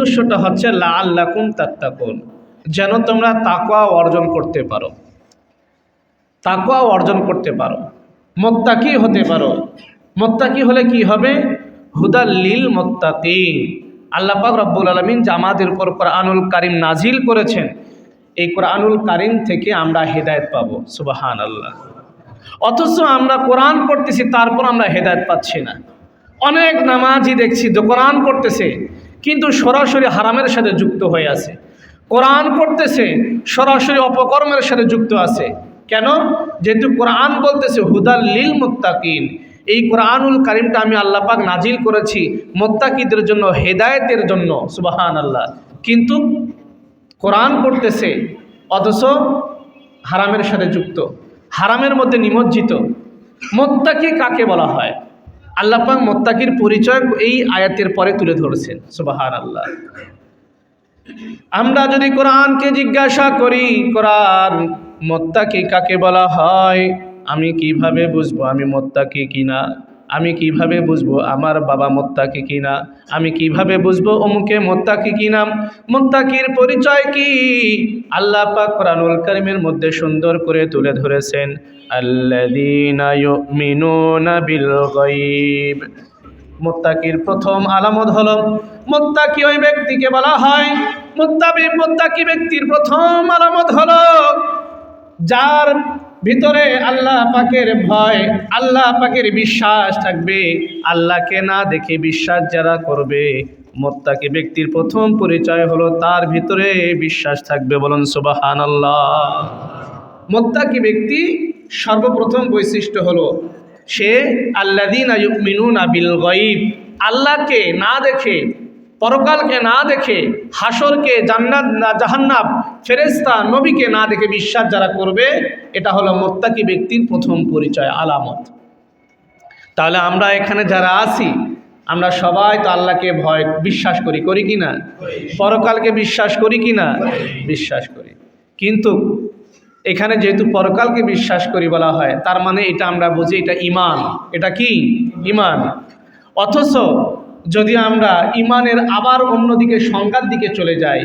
উদ্দেশ্যটা হচ্ছে লা আল্লাকুম তাত্তাকুন, যেন তোমরা তাকওয়া অর্জন করতে পারো। তাকওয়া অর্জন করতে পারো। মোত্তাকি হতে পারো। মোত্তাকি হলে কি হবে? হুদাল্লিল মোত্তাকি আল্লাহ পাক রব্বুল আলমিন যে আমাদের উপর কোরআনুল কারিম নাজিল করেছেন, এই কোরআনুল কারিম থেকে আমরা হেদায়েত পাবো। সুবাহান আল্লাহ অথচ আমরা কোরআন পড়তেছি, তারপর আমরা হেদায়েত পাচ্ছি না। অনেক নামাজি দেখছি যে কোরআন পড়তেছে কিন্তু সরাসরি হারামের সাথে যুক্ত হয়ে আছে। কোরআন পড়তেছে, সরাসরি অপকর্মের সাথে যুক্ত আছে। কেন? যেহেতু কোরআন বলতেছে, হুদাল লিল মুত্তাকিন। এই কোরআনুল কারিমটা আমি আল্লাহ পাক নাজিল করেছি মোত্তাকিদের জন্য, হেদায়েতের জন্য সুবাহান আল্লাহ কিন্তু কোরআন পড়তেছে, অথচ হারামের সাথে যুক্ত। হারামের মধ্যে নিমজ্জিত। মোত্তাকি কাকে বলা হয়? আল্লাহ পাক মোত্তাকির পরিচয় এই আয়াতের পরে তুলে ধরেছেন সুবাহান আল্লাহ আমরা যদি কোরআনকে জিজ্ঞাসা করি, কোরআন মোত্তাকি কাকে বলা হয়, আমি কীভাবে বুঝব আমি মোত্তাকি কিনা? আমি কীভাবে বুঝব আমার বাবা মোত্তাকি কিনা? আমি কীভাবে বুঝব অমুকে মোত্তাকি কিনা? মোত্তাকির পরিচয় কি? আল্লাহ পাক কোরআনুল কারিমের মধ্যে সুন্দর করে তুলে ধরেছেন মোত্তাকির প্রথম আলামত হলো, মোত্তাকি ওই ব্যক্তিকে বলা হয়, মোত্তাবি মোত্তাকি ব্যক্তির প্রথম আলামত হলো, যার ভিতরে আল্লাহ পাকের ভয়, আল্লাহ পাকের বিশ্বাস থাকবে। আল্লাহকে না দেখে বিশ্বাস যারা করবে, মোত্তাকি ব্যক্তির প্রথম পরিচয় হলো তার ভিতরে বিশ্বাস থাকবে বলুন সুবাহান আল্লাহ মোত্তাকি ব্যক্তি সর্বপ্রথম বৈশিষ্ট্য হলো, সে আল্লাদিন মিনুন আবিল গঈব আল্লাহকে না দেখে পরকালকে না দেখে, হাসরকে জান্নাত জাহান্নাব ফেরেস্তা নবীকে না দেখে বিশ্বাস যারা করবে, এটা হলো মোত্তাকি ব্যক্তির প্রথম পরিচয়, আলামত। তাহলে আমরা এখানে যারা আছি, আমরা সবাই তো আল্লাহকে ভয়, বিশ্বাস করি করি কি না পরকালকে বিশ্বাস করি কি না বিশ্বাস করি। কিন্তু এখানে যেহেতু পরকালকে বিশ্বাস করি বলা হয়, তার মানে এটা আমরা বুঝি, এটা ইমান এটা কি? ইমান অথচ যদি আমরা ইমানের আবার অন্যদিকে সংজ্ঞার দিকে চলে যাই,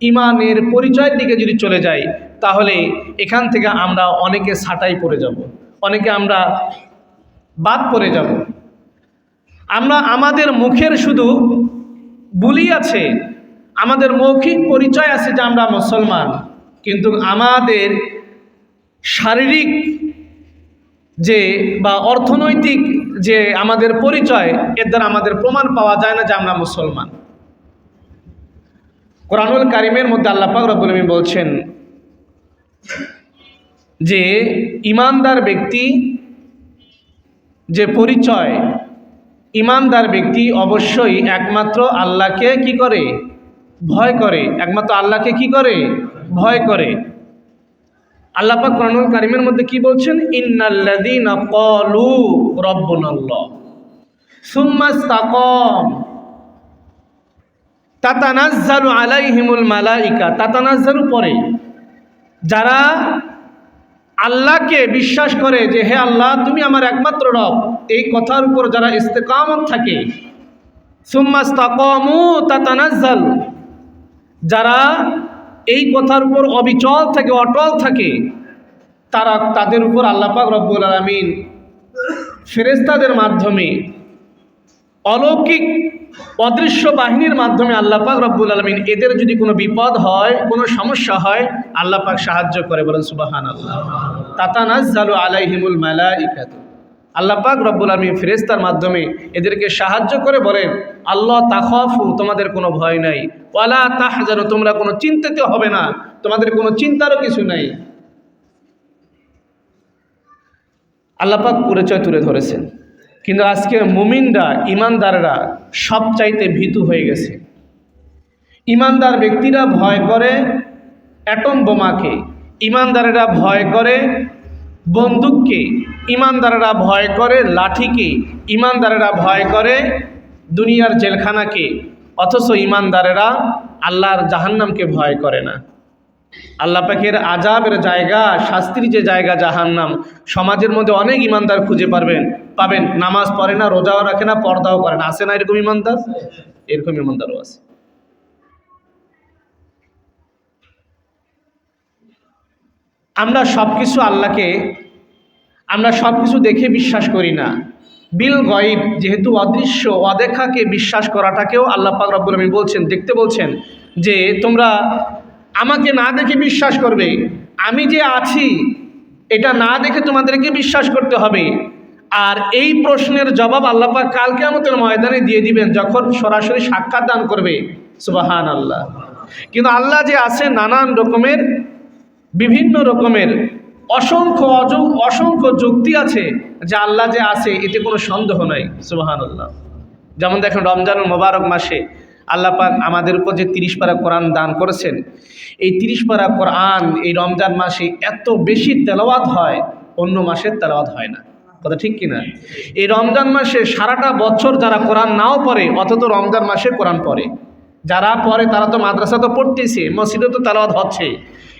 ইমানের পরিচয়ের দিকে যদি চলে যাই, তাহলে এখান থেকে আমরা অনেকে ছাটাই পড়ে যাব, অনেকে আমরা বাদ পড়ে যাব। আমরা আমাদের মুখের শুধু বুলি আছে, আমাদের মৌখিক পরিচয় আছে যে আমরা মুসলমান, কিন্তু আমাদের শারীরিক যে বা অর্থনৈতিক যে আমাদের পরিচয়, এর দ্বারা আমাদের প্রমাণ পাওয়া যায় না যে আমরা মুসলমান। কোরআনুল কারিমের মধ্যে আল্লাহ পাক রব্বুল বলছেন যে ইমানদার ব্যক্তি যে পরিচয়, ইমানদার ব্যক্তি অবশ্যই একমাত্র আল্লাহকে কি করে? ভয় করে। একমাত্র আল্লাহকে কি করে? ভয় করে। আল্লাহ পাক কোরআনুল কারিমের মধ্যে কি বলছেন? ইন্নাল্লাযীনা ক্বালু রাব্বুনাল্লাহ সুম্মা ইসতাকাম। তাতানাজ্জালু আলাইহিমুল মালাইকা। তাতানাজ্জালু পরে যারা আল্লাহকে বিশ্বাস করে যে, হে আল্লাহ, তুমি আমার একমাত্র রব। এই কথার উপর যারা ইস্তেকামত থাকে, সুম্মা ইসতাকামু তাতানাজ্জাল। যারা এই কথার উপর অবিচল থাকে, অটল থাকে, তারা তাদের উপর আল্লাপাক রব্বুল আলমিন ফেরেস্তাদের মাধ্যমে অলৌকিক অদৃশ্য বাহিনীর মাধ্যমে আল্লাপাক রব্বুল আলমিন এদের যদি কোনো বিপদ হয়, কোনো সমস্যা হয় আল্লাপাক সাহায্য করে বলেন সুবাহান আল্লাহ তাতানাজ্জালু আলাইহিমুল মালা ইকাত আল্লাপাক রব্বুল আলমী ফেরেস্তার মাধ্যমে এদেরকে সাহায্য করে বলেন, আল্লাহ তাখফু, তোমাদের কোনো ভয় নাই। ওয়ালা তাহ যেন তোমরা কোনো চিন্তিত হবে না। তোমাদের কোনো চিন্তারও কিছু নাই। আল্লাপাক পরিচয় তুলে ধরেছেন। কিন্তু আজকে মুমিনরা, ইমানদাররা সব চাইতে ভীতু হয়ে গেছে। ইমানদার ব্যক্তিরা ভয় করে অ্যাটম বোমাকে, ইমানদারেরা ভয় করে বন্দুককে ইমানদারেরা ভয় করে, লাঠিকে ইমানদারেরা ভয় করে, দুনিয়ার জেলখানাকে, অথচ ইমানদারেরা আল্লাহর জাহান্নামকে ভয় করে না। আল্লাহ পাখের আজাবের জায়গা, শাস্তির যে জায়গা জাহান্নাম, সমাজের মধ্যে অনেক ইমানদার খুঁজে পারবেন, পাবেন। নামাজ পড়ে না, রোজাও রাখে না, পর্দাও করে না। আছে না এরকম ইমানদার? এরকম ইমানদারও আছে। আমরা সব কিছু আল্লাহকে, আমরা সব কিছু দেখে বিশ্বাস করি না। বিল গয়েব, যেহেতু অদৃশ্য, অদেখাকে বিশ্বাস করাটাকেও আল্লাহ পাক রব্বুল বলছেন, দেখতে বলছেন যে তোমরা আমাকে না দেখে বিশ্বাস করবে, আমি যে আছি, এটা না দেখে তোমাদেরকে বিশ্বাস করতে হবে। আর এই প্রশ্নের জবাব আল্লাহ পাক কালকে আমাদের ময়দানে দিয়ে দিবেন, যখন সরাসরি সাক্ষাৎ দান করবে। সুবাহান আল্লাহ কিন্তু আল্লাহ যে আছে নানান রকমের বিভিন্ন রকমের অসংখ্য অসংখ্য যুক্তি আছে যে আল্লাহ যে আছে, এতে কোনো সন্দেহ নাই। সুবাহান আল্লাহ যেমন দেখেন রমজান মোবারক মাসে আল্লাহ পাক আমাদের উপর যে তিরিশ পারা কোরআন দান করেছেন, এই তিরিশ পারা কোরআন এই রমজান মাসে এত বেশি তেলাওয়াত হয়, অন্য মাসে তেলাওয়াত হয় না। কথা ঠিক কিনা? এই রমজান মাসে সারাটা বছর যারা কোরআন নাও পড়ে, অথচ রমজান মাসে কোরআন পড়ে। যারা পড়ে, তারা তো মাদ্রাসা তো পড়তেছে, মসজিদে তো তেলাওয়াত হচ্ছে।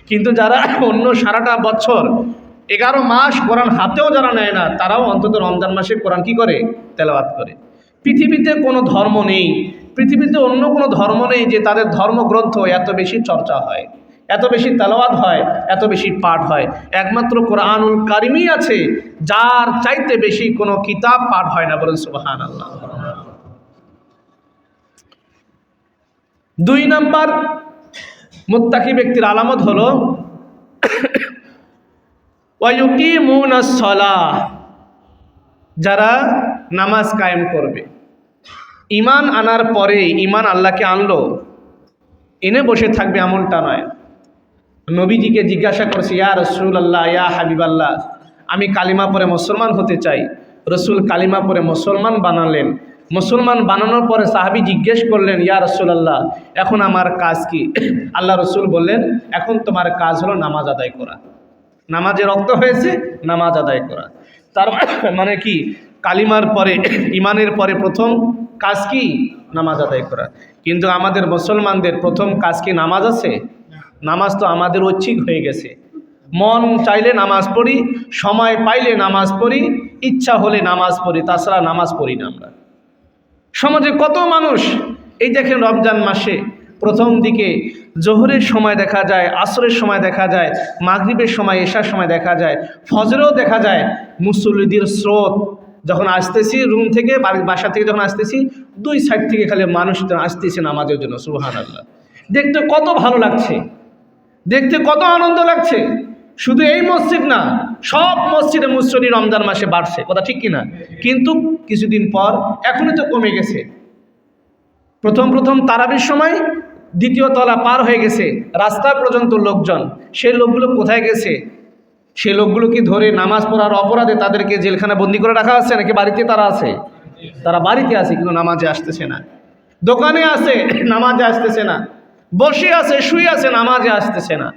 কিন্তু যারা অন্য সারাটা বছর এগারো মাস কোরআন হাতেও যারা নেয় না, তারাও অন্তত রমজান মাসে কোরআন কি করে? তেলাওয়াত করে। পৃথিবীতে কোনো ধর্ম নেই, পৃথিবীতে অন্য কোনো ধর্ম নেই যে তাদের ধর্মগ্রন্থ এত বেশি চর্চা হয়, এত বেশি তেলাওয়াত হয়, এত বেশি পাঠ হয়। একমাত্র কোরআনুল কারিমই আছে, যার চাইতে বেশি কোনো কিতাব পাঠ হয় না বলেন সুবাহান আল্লাহ দুই নাম্বার মুত্তাকি ব্যক্তির আলামত হলো ওয়ায়ুকিমুনাস-সালাহ যারা নামাজ কায়েম করবে। ইমান আনার পরে ইমান আল্লাহকে আনলো, এনে বসে থাকবে এমনটা নয়। নবীজিকে জিজ্ঞাসা করছে, ইয়া রসুল আল্লাহ ইয়া হাবিব আল্লাহ আমি কালিমা পরে মুসলমান হতে চাই। রসুল কালিমা পরে মুসলমান বানালেন। মুসলমান বানানোর পরে সাহাবি জিজ্ঞেস করলেন, ইয়া রসুল আল্লাহ এখন আমার কাজ কি? আল্লাহ রসুল বললেন, এখন তোমার কাজ হলো নামাজ আদায় করা। নামাজে রক্ত হয়েছে নামাজ আদায় করা। তার মানে কি? কালিমার পরে ইমানের পরে প্রথম কাজ কি? নামাজ আদায় করা। কিন্তু আমাদের মুসলমানদের প্রথম কাজ কি নামাজ আছে? নামাজ তো আমাদের ঐচ্ছিক হয়ে গেছে। মন চাইলে নামাজ পড়ি, সময় পাইলে নামাজ পড়ি, ইচ্ছা হলে নামাজ পড়ি, তাছাড়া নামাজ পড়ি না আমরা। সমাজে কত মানুষ, এই দেখেন রমজান মাসে প্রথম দিকে জোহরের সময় দেখা যায়, আসরের সময় দেখা যায়, মাগরিবের সময়, এশার সময় দেখা যায়, ফজরেও দেখা যায় মুসল্লিদের স্রোত। যখন আসতেছি রুম থেকে বাসা থেকে যখন আসতেছি, দুই সাইড থেকে খালি মানুষ আসতেছে নামাজের জন্য সুহান আল্লাহ দেখতে কত ভালো লাগছে। দেখতে কত আনন্দ লাগছে। শুধু এই মসজিদ না, সব মসজিদে মুসলি রমজান মাসে বাড়ছে, কথা ঠিক কিনা? কিন্তু কিছুদিন পর এখনই তো কমে গেছে। প্রথম প্রথম তারাবির সময় দ্বিতীয় তলা পার হয়ে গেছে রাস্তা পর্যন্ত লোকজন। সেই লোকগুলো কোথায় গেছে? সেই লোকগুলো কি ধরে নামাজ পড়ার অপরাধে তাদেরকে জেলখানা বন্দি করে রাখা আছে নাকি বাড়িতে তারা আছে? তারা বাড়িতে আছে, কিন্তু নামাজে আসতেছে না। দোকানে আছে, নামাজে আসতেছে না। বসে আছে, শুয়ে আছে, নামাজে আসতেছে না।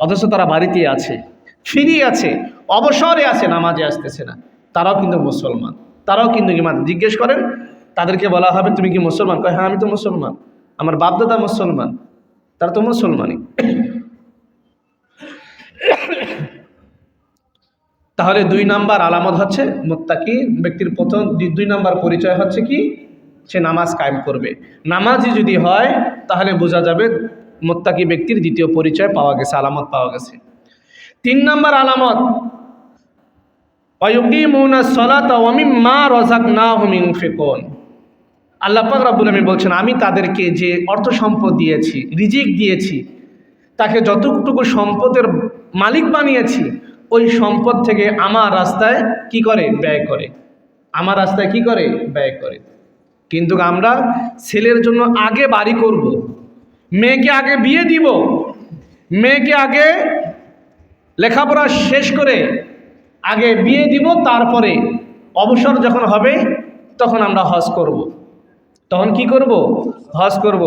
অথচ তারা বাড়িতে আছে ফিরি আছে, অবসরে আছে, নামাজে আসতেছে না। তারাও কিন্তু মুসলমান। তারাও কিন্তু ইমান জিজ্ঞেস করেন, তাদেরকে বলা হবে, তুমি কি মুসলমান? কয় হ্যাঁ আমি তো মুসলমান। আমার বাপদাদা মুসলমান, তারা তো মুসলমানই। তাহলে দুই নাম্বার আলামত হচ্ছে মোত্তাকি ব্যক্তির প্রথম দুই- দুই নাম্বার পরিচয় হচ্ছে কি? সে নামাজ কায়েম করবে। নামাজই যদি হয়, তাহলে বোঝা যাবে মোত্তাকি ব্যক্তির দ্বিতীয় পরিচয় পাওয়া গেছে, আলামত পাওয়া গেছে। তিন নম্বর আলামত অয়ুকিমুনা সলাতা ওয়ামিম্মা রাযাকনাহুম ইউনফিকুন আল্লাহ পাক রব্বুল আলামিন বলছেন, আমি তাদেরকে যে অর্থ সম্পদ দিয়েছি, রিজিক দিয়েছি, তাকে যতটুকু সম্পদের মালিক বানিয়েছি, ওই সম্পদ থেকে আমার রাস্তায় কি করে? ব্যয় করে। আমার রাস্তায় কি করে? ব্যয় করে। কিন্তু আমরা ছেলের জন্য আগে বাড়ি করব। মেয়েকে আগে বিয়ে দিব মেয়েকে আগে লেখাপড়া শেষ করে আগে বিয়ে দিব, তারপরে অবসর যখন হবে তখন আমরা হজ করব। তখন কি করব হজ করব।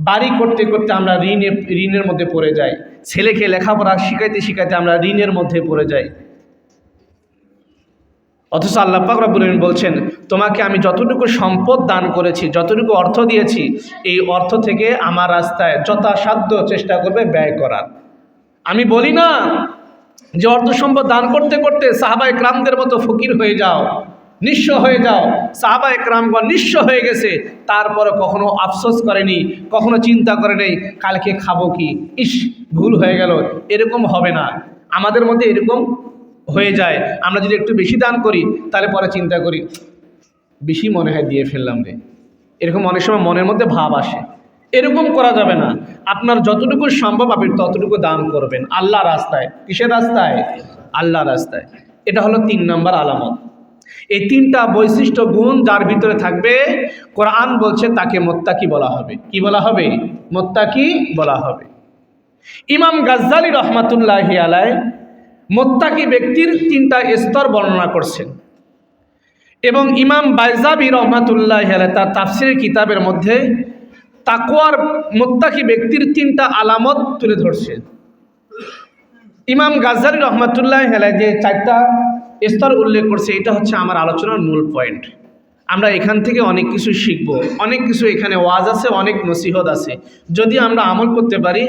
বাড়ি করতে করতে আমরা ঋণে, ঋণের মধ্যে পড়ে যাই ছেলেকে লেখাপড়া শিখাইতে শিখাইতে আমরা ঋণের মধ্যে পড়ে যাই অথচ আল্লাহ পাক রব্বুল বলছেন, তোমাকে আমি যতটুকু সম্পদ দান করেছি, যতটুকু অর্থ দিয়েছি, এই অর্থ থেকে আমার রাস্তায় যথাসাধ্য চেষ্টা করবে ব্যয় করার। আমি বলি না যে অর্থ সম্পদ দান করতে করতে সাহাবা একরামদের মতো ফকির হয়ে যাও, নিঃস্ব হয়ে যাও। সাহাবা একরামগণ নিঃস্ব হয়ে গেছে তারপরে কখনো আফসোস করেনি, কখনো চিন্তা করে নেই, কালকে খাব কি? ইস, ভুল হয়ে গেল, এরকম হবে না। আমাদের মধ্যে এরকম হয়ে যায়। আমরা যদি একটু বেশি দান করি, তাহলে পরে চিন্তা করি, বেশি মনে হয় দিয়ে ফেললাম রে। এরকম অনেক সময় মনের মধ্যে ভাব আসে। এরকম করা যাবে না। আপনার যতটুকু সম্ভব আপনি ততটুকু দান করবেন। আল্লাহ রাস্তায়। কিসের রাস্তায়? আল্লাহ রাস্তায়। এটা হলো তিন নম্বর আলামত। এই তিনটা বৈশিষ্ট্য গুণ যার ভিতরে থাকবে, কোরআন বলছে তাকে মোত্তাকি বলা হবে। কি বলা হবে? মোত্তাকি বলা হবে। ইমাম গাজ্জালি রহমাতুল্লাহ আলায় মোত্তাকি ব্যক্তির তিনটা স্তর বর্ণনা করছেন। এবং ইমাম বাইজাবি রহমাতুল্লাহ তার তাফসির কিতাবের মধ্যে তাকোয়ার মোত্তাকি ব্যক্তির তিনটা আলামত তুলে ধরছেন ইমাম গাজারি রহমাতুল্লাহ হেলায় যে চারটা স্তর উল্লেখ করছে, এটা হচ্ছে আমার আলোচনার মূল পয়েন্ট। আমরা এখান থেকে অনেক কিছু শিখব। অনেক কিছু এখানে ওয়াজ আছে, অনেক নসিহত আছে। যদি আমরা আমল করতে পারি,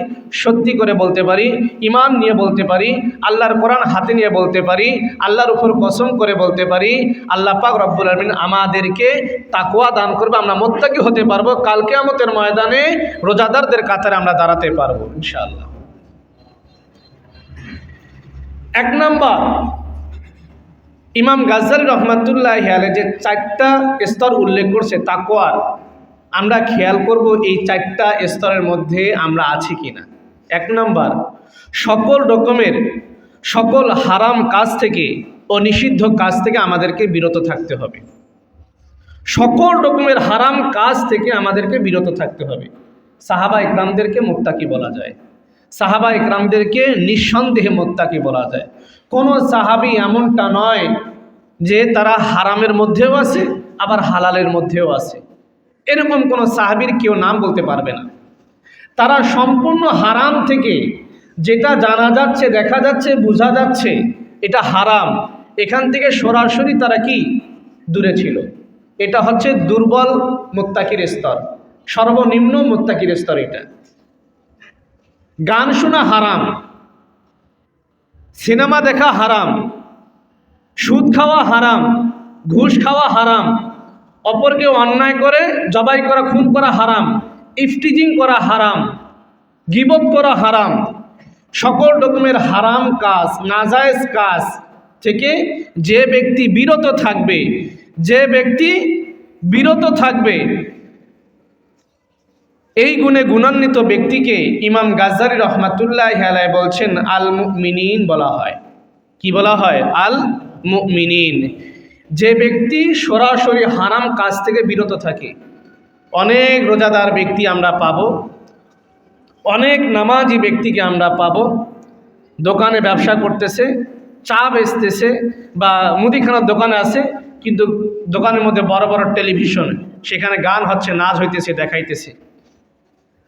সত্যি করে বলতে পারি ইমান নিয়ে বলতে পারি, আল্লাহর কোরআন হাতে নিয়ে বলতে পারি, আল্লাহর উপর কসম করে বলতে পারি, আল্লাহ পাক রব্বুল আলমিন আমাদেরকে তাকুয়া দান করবে, আমরা মোত্তাকি হতে পারব কালকে আমতের ময়দানে রোজাদারদের কাতারে আমরা দাঁড়াতে পারব, ইনশাআল্লাহ। এক নাম্বার ইমাম গাজ্জালি রহমাতুল্লাহ হেয়ালে যে চারটা স্তর উল্লেখ করছে তাকোয়ার আমরা খেয়াল করব এই চারটা স্তরের মধ্যে আমরা আছি কিনা। এক নম্বর, সকল রকমের, সকল হারাম কাজ থেকে ও নিষিদ্ধ কাজ থেকে আমাদেরকে বিরত থাকতে হবে। সকল রকমের হারাম কাজ থেকে আমাদেরকে বিরত থাকতে হবে। সাহাবা ইকরামদেরকে মোত্তাকি বলা যায়। সাহাবা ইকরামদেরকে নিঃসন্দেহে মোত্তাকি বলা যায়। কোনো সাহাবি এমনটা নয় যে তারা হারামের মধ্যেও আছে, আবার হালালের মধ্যেও আছে। এরকম কোনো সাহাবির কেউ নাম বলতে পারবে না। তারা সম্পূর্ণ হারাম থেকে যেটা জানা যাচ্ছে, দেখা যাচ্ছে, বোঝা যাচ্ছে, এটা হারাম। এখান থেকে সরাসরি তারা কি? দূরে ছিল। এটা হচ্ছে দুর্বল মোত্তাকির স্তর। সর্বনিম্ন মোত্তাকির স্তর এটা। গান শোনা হারাম। সিনেমা দেখা হারাম, সুদ খাওয়া হারাম, ঘুষ খাওয়া হারাম, অপরকে অন্যায় করে, জবাই করা, খুন করা হারাম, ইফটিজিং করা হারাম গিবত করা হারাম, সকল রকমের হারাম কাজ, নাজায়েজ কাজ থেকে যে ব্যক্তি বিরত থাকবে, যে ব্যক্তি বিরত থাকবে এই গুণে গুণান্বিত ব্যক্তিকে ইমাম গাজ্জারি রহমাতুল্লাহ আলায় বলছেন আল মুমিনিন বলা হয়। কি বলা হয়? আল মুমিনিন যে ব্যক্তি সরাসরি হারাম কাজ থেকে বিরত থাকে, অনেক রোজাদার ব্যক্তি আমরা পাব, অনেক নামাজি ব্যক্তিকে আমরা পাব, দোকানে ব্যবসা করতেছে, চা বেচতেছে বা মুদিখানার দোকানে আছে, কিন্তু দোকানের মধ্যে বড় বড় টেলিভিশন, সেখানে গান হচ্ছে, নাচ হইতেছে, দেখাইতেছে।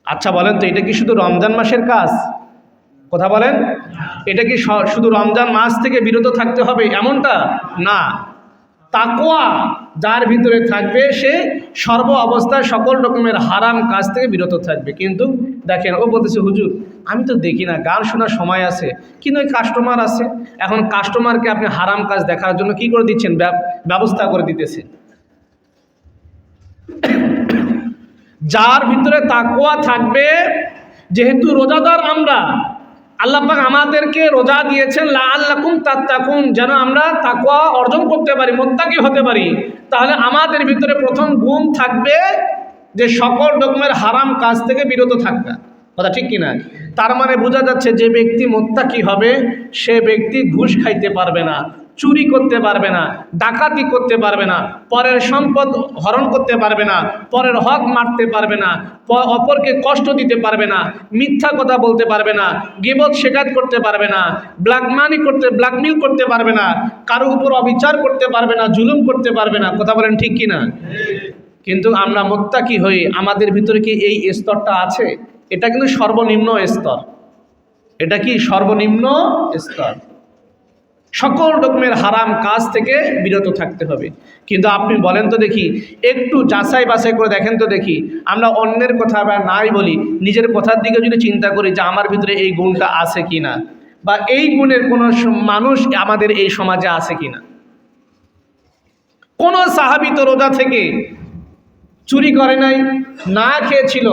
আচ্ছা বলেন তো, এটা কি শুধু রমজান মাসের কাজ? কথা বলেন। এটা কি শুধু রমজান মাস থেকে বিরত থাকতে হবে এমনটা? না। তাকোয়া যার ভিতরে থাকবে, সে সর্ব অবস্থায় সকল রকমের হারাম কাজ থেকে বিরত থাকবে। কিন্তু দেখেন, ও বলতেছে, হুজুর, আমি তো দেখি না, গান শোনার সময় আছে। কিন্তু ওই কাস্টমার আছে। এখন কাস্টমারকে আপনি হারাম কাজ দেখার জন্য কি করে দিচ্ছেন? ব্যবস্থা করে দিতেছেন যার ভিতরে তাকোয়া থাকবে, যেহেতু রোজাদার আমরা, আল্লাহ পাক আমাদেরকে রোজা দিয়েছেন লা আল্লাকুম তাত্তাকুন, যেন আমরা তাকোয়া অর্জন করতে পারি, মোত্তাকি হতে পারি। তাহলে আমাদের ভিতরে প্রথম গুণ থাকবে যে সকল রকমের হারাম কাজ থেকে বিরত থাকবে। কথা ঠিক কিনা? তার মানে বোঝা যাচ্ছে যে ব্যক্তি মোত্তাকি হবে, সে ব্যক্তি ঘুষ খাইতে পারবে না। চুরি করতে পারবে না ডাকাতি করতে পারবে না পরের সম্পদ হরণ করতে পারবে না পরের হক মারতে পারবে না অপরকে কষ্ট দিতে পারবে না মিথ্যা কথা বলতে পারবে না গিবত শেখাত করতে পারবে না ব্ল্যাক মানি করতে ব্ল্যাকমেল করতে পারবে না কারও উপর অবিচার করতে পারবে না জুলুম করতে পারবে না কথা বলেন ঠিক কি না কিন্তু আমরা মোত্তাকি হয়ে আমাদের ভিতরে কি এই স্তরটা আছে এটা কিন্তু সর্বনিম্ন স্তর এটা কি সর্বনিম্ন স্তর সকল রকমের হারাম কাজ থেকে বিরত থাকতে হবে। কিন্তু আপনি বলেন তো দেখি, একটু যাচাই বাছাই করে দেখেন তো দেখি, আমরা অন্যের কথা বা নাই বলি, নিজের কথার দিকে যদি চিন্তা করি যে আমার ভিতরে এই গুণটা আছে কি না বা এই গুণের কোনো মানুষ আমাদের এই সমাজে আছে কি না কোনো সাহাবি তো রোজা থেকে চুরি করে নাই, না খেয়েছিল,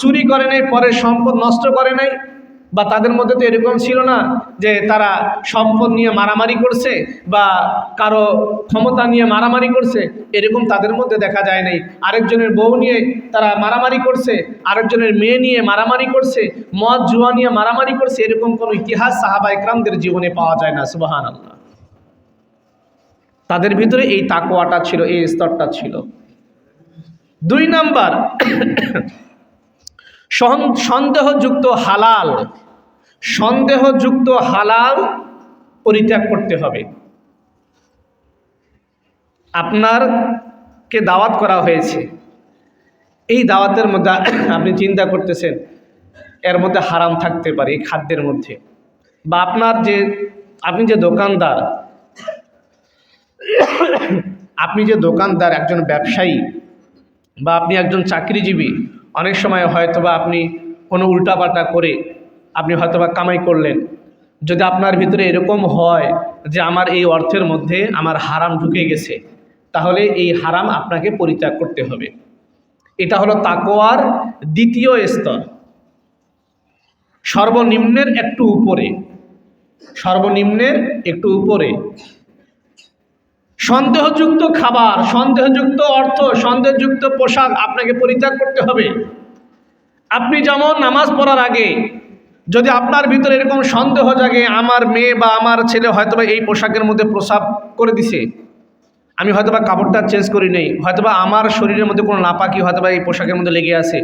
চুরি করে নাই, পরে সম্পদ নষ্ট করে নাই বা তাদের মধ্যে তো এরকম ছিল না যে তারা সম্পদ নিয়ে মারামারি করছে বা কারও ক্ষমতা নিয়ে মারামারি করছে, এরকম তাদের মধ্যে দেখা যায় নাই। আরেকজনের বউ নিয়ে তারা মারামারি করছে, আরেকজনের মেয়ে নিয়ে মারামারি করছে, মদ, জুয়া নিয়ে মারামারি করছে, এরকম কোনো ইতিহাস সাহাবা একরামদের জীবনে পাওয়া যায় না সুবাহান আল্লাহ তাদের ভিতরে এই তাকোয়াটা ছিল, এই স্তরটা ছিল। দুই নাম্বার সন্দেহযুক্ত হালাল। সন্দেহযুক্ত হালাল পরিত্যাগ করতে হবে। আপনারকে দাওয়াত করা হয়েছে। এই দাওয়াতের মধ্যে আপনি চিন্তা করতেছেন, এর মধ্যে হারাম থাকতে পারে এই খাদ্যের মধ্যে। বা আপনার যে, আপনি যে দোকানদার, আপনি যে দোকানদার, একজন ব্যবসায়ী, বা আপনি একজন চাকরিজীবী, অনেক সময় হয়তোবা আপনি কোনো উল্টাপাল্টা করে আপনি হয়তোবা কামাই করলেন। যদি আপনার ভিতরে এরকম হয় যে আমার এই অর্থের মধ্যে আমার হারাম ঢুকে গেছে, তাহলে এই হারাম আপনাকে পরিত্যাগ করতে হবে। এটা হলো তাকোয়ার দ্বিতীয় স্তর। সর্বনিম্নের একটু উপরে। সর্বনিম্নের একটু উপরে। সন্দেহযুক্ত খাবার, সন্দেহযুক্ত অর্থ, সন্দেহযুক্ত পোশাক আপনাকে পরিত্যাগ করতে হবে। আপনি যেমন নামাজ পড়ার আগে যদি আপনার ভিতরে এরকম সন্দেহ জাগে, আমার মেয়ে বা আমার ছেলে হয়তোবা এই পোশাকের মধ্যে প্রসাব করে দিছে, আমি হয়তোবা কাপড়টা চেঞ্জ করি নেই, হয়তোবা আমার শরীরের মধ্যে কোনো নাপাকি হয়তোবা এই পোশাকের মধ্যে লেগে আছে,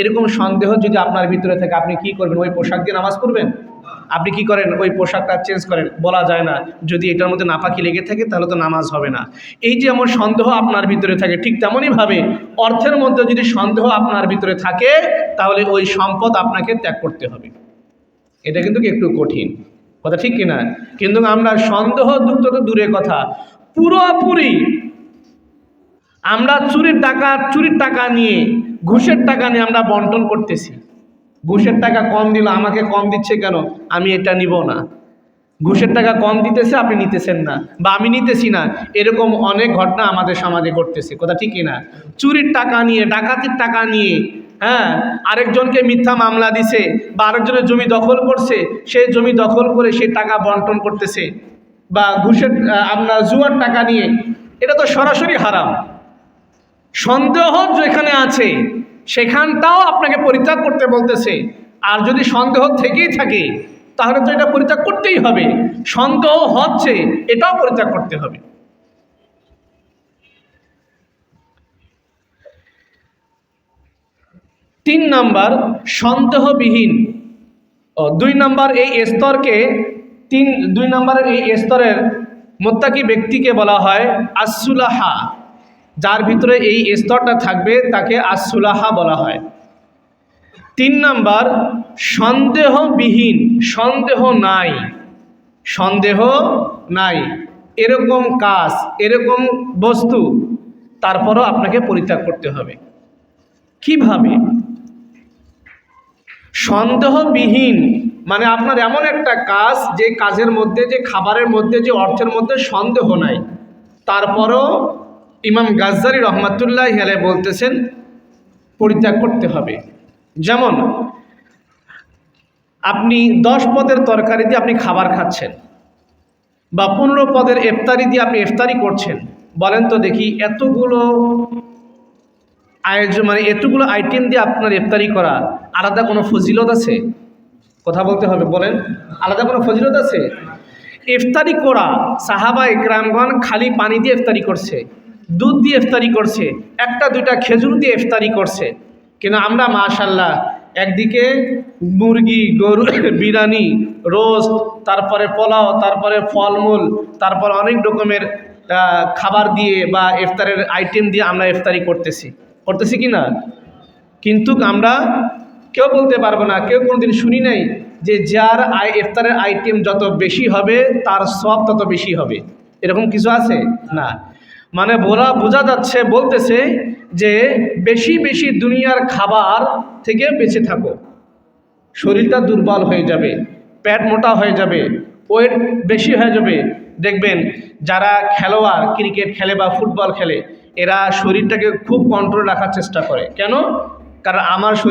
এরকম সন্দেহ যদি আপনার ভিতরে থাকে, আপনি কি করবেন? ওই পোশাক দিয়ে নামাজ পড়বেন? আপনি কি করেন? ওই পোশাকটা চেঞ্জ করেন, বলা যায় না। যদি এটার মধ্যে নাপাকি লেগে থাকে, তাহলে তো নামাজ হবে না। এই যে এমন সন্দেহ আপনার ভিতরে থাকে, ঠিক তেমনইভাবে অর্থের মধ্যে যদি সন্দেহ আপনার ভিতরে থাকে, তাহলে ওই সম্পদ আপনাকে ত্যাগ করতে হবে। এটা কিন্তু একটু কঠিন। কথা ঠিক কিনা? কিন্তু আমরা সন্দেহ যুক্ত তো দূরের কথা। পুরোপুরি আমরা চুরির টাকা চুরির টাকা নিয়ে, ঘুষের টাকা নিয়ে আমরা বন্টন করতেছি। ঘুষের টাকা কম দিল, আমাকে কম দিচ্ছে কেন? আমি এটা নিব না। ঘুষের টাকা কম দিতেছে, আপনি নিতেছেন না। বা আমি নিতেছি না। এরকম অনেক ঘটনা আমাদের সমাজে ঘটতেছে। কথা ঠিকই না চুরির টাকা নিয়ে, ডাকাতির টাকা নিয়ে হ্যাঁ আরেকজনকে মিথ্যা মামলা দিছে বা আরেকজনের জমি দখল করছে, সে জমি দখল করে সে টাকা বন্টন করতেছে বা ঘুষের আপনার জুয়ার টাকা নিয়ে। এটা তো সরাসরি হারাম। সন্দেহ যেখানে আছে, সেখানটাও আপনাকে পরিত্যাগ করতে বলতেছে। আর যদি সন্দেহ থেকেই থাকে, তাহলে তো এটা পরিত্যাগ করতেই হবে। সন্দেহ হচ্ছে, এটাও পরিত্যাগ করতে হবে। তিন নাম্বার সন্দেহবিহীন। দুই নাম্বার এই স্তরকে তিন, দুই নাম্বারের এই স্তরের মোত্তাকি ব্যক্তিকে বলা হয় আসুলাহা যার ভিতরে এই স্তরটা থাকবে, তাকে আসুলাহা বলা হয়। তিন নাম্বার সন্দেহবিহীন, সন্দেহ নাই। সন্দেহ নাই। এরকম কাজ, এরকম বস্তু, তারপরও আপনাকে পরিত্যাগ করতে হবে। কীভাবে? সন্দেহবিহীন। মানে আপনার এমন একটা কাজ, যে কাজের মধ্যে, যে খাবারের মধ্যে, যে অর্থের মধ্যে সন্দেহ নাই। তারপরও ইমাম গাজ্জারি রহমাতুল্লাহ হেলে বলতেছেন, পরিত্যাগ করতে হবে। যেমন, আপনি দশ পদের তরকারি দিয়ে আপনি খাবার খাচ্ছেন, বা পনেরো পদের ইফতারি দিয়ে আপনি ইফতারি করছেন, বলেন তো দেখি এতগুলো আয়োজন মানে এতগুলো আইটেম দিয়ে আপনার ইফতারি করা, আলাদা কোনো ফজিলত আছে? কথা বলতে হবে, বলেন। আলাদা কোনো ফজিলত আছে? ইফতারি করা, সাহাবা ইকরামগণ খালি পানি দিয়ে ইফতারি করছে, দুধ দিয়ে ইফতারি করছে, একটা, দুইটা খেজুর দিয়ে ইফতারি করছে। কিন্তু আমরা মাশাল্লাহ একদিকে মুরগি, গরু, বিরিয়ানি, রোস্ট, তারপরে পোলাও, তারপরে ফলমূল, তারপর অনেক রকমের খাবার দিয়ে বা ইফতারের আইটেম দিয়ে আমরা ইফতারি করতেছি। করতেছি কি না? কিন্তু আমরা কেউ বলতে পারব না, কেউ কোনোদিন শুনি নাই যে যার আই, ইফতারের আইটেম যত বেশি হবে, তার সব তত বেশি হবে। এরকম কিছু আছে? না। মানে বলা বোঝা যাচ্ছে, বলতেছে যে বেশি বেশি দুনিয়ার খাবার থেকে বেঁচে থাকো। শরীরটা দুর্বল হয়ে যাবে প্যাট মোটা হয়ে যাবে, ওয়েট বেশি হয়ে যাবে। দেখবেন যারা খেলোয়াড়, ক্রিকেট খেলে বা ফুটবল খেলে এরা শরীরটাকে খুব কন্ট্রোল রাখার চেষ্টা করে। কেন? কারণ আমার শরীর